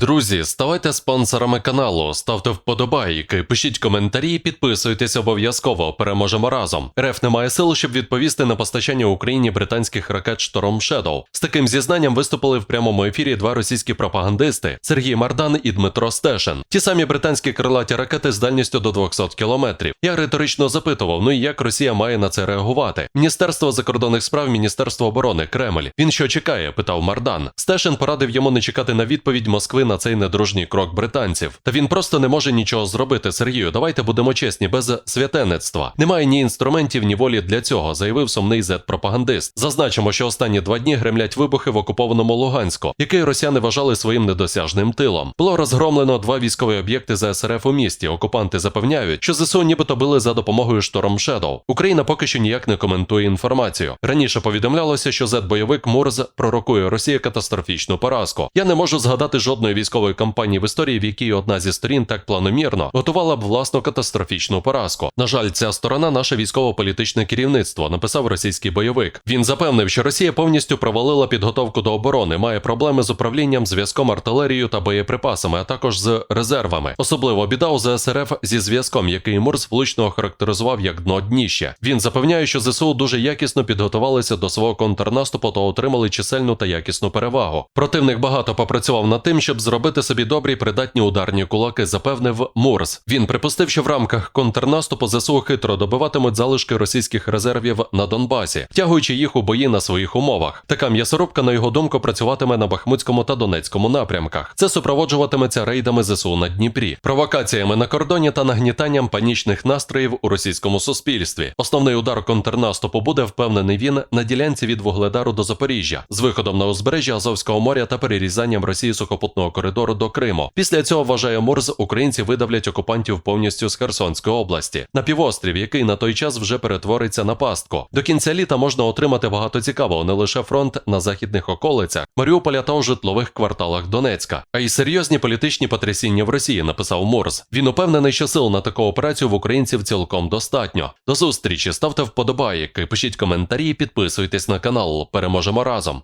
Друзі, ставайте спонсорами каналу, ставте вподобайки, пишіть коментарі, підписуйтесь обов'язково. Переможемо разом. РФ не має сил, щоб відповісти на постачання Україні британських ракет Шторм Shadow. З таким зізнанням виступили в прямому ефірі два російські пропагандисти Сергій Мардан і Дмитро Стешин. Ті самі британські крилаті ракети з дальністю до 200 кілометрів. Я риторично запитував: ну і як Росія має на це реагувати? Міністерство закордонних справ, Міністерство оборони, Кремль. Він що чекає? питав Мардан. Стешин порадив йому не чекати на відповідь Москви на цей недружній крок британців. Та він просто не може нічого зробити. Сергію, давайте будемо чесні, без святенництва. Немає ні інструментів, ні волі для цього, заявив сумний зет-пропагандист. Зазначимо, що останні два дні гремлять вибухи в окупованому Луганську, який росіяни вважали своїм недосяжним тилом. Було розгромлено два військові об'єкти ЗСРФ у місті. Окупанти запевняють, що ЗСУ нібито били за допомогою шторм Shadow. Україна поки що ніяк не коментує інформацію. Раніше повідомлялося, що зет-бойовик Мурз пророкує Росії катастрофічну поразку. Я не можу згадати жодної військової кампанії в історії, в якій одна зі сторін так планомірно готувала б власну катастрофічну поразку. На жаль, ця сторона наше військово-політичне керівництво, написав російський бойовик. Він запевнив, що Росія повністю провалила підготовку до оборони, має проблеми з управлінням, зв'язком, артилерією та боєприпасами, а також з резервами. Особливо біда у ЗСРФ зі зв'язком, який Мурс влучно охарактеризував як дно дніще. Він запевняє, що ЗСУ дуже якісно підготувалися до свого контрнаступу та отримали чисельну та якісну перевагу. Противник багато попрацював над тим, щоб зробити собі добрі придатні ударні кулаки, запевнив Мурс. Він припустив, що в рамках контрнаступу ЗСУ хитро добиватимуть залишки російських резервів на Донбасі, втягуючи їх у бої на своїх умовах. Така м'ясорубка, на його думку, працюватиме на Бахмутському та Донецькому напрямках. Це супроводжуватиметься рейдами ЗСУ на Дніпрі, провокаціями на кордоні та нагнітанням панічних настроїв у російському суспільстві. Основний удар контрнаступу буде впевнений він на ділянці від Вугледару до Запоріжжя з виходом на узбережжя Азовського моря та перерізанням Росії сухопутного коридору до Криму. Після цього вважає Мурз, українці видавлять окупантів повністю з Херсонської області на півострів, який на той час вже перетвориться на пастку. До кінця літа можна отримати багато цікавого, не лише фронт на західних околицях, Маріуполя та у житлових кварталах Донецька, а й серйозні політичні потрясіння в Росії, написав Мурз. Він упевнений, що сил на таку операцію в українців цілком достатньо. До зустрічі ставте вподобайки, пишіть коментарі, підписуйтесь на канал. Переможемо разом.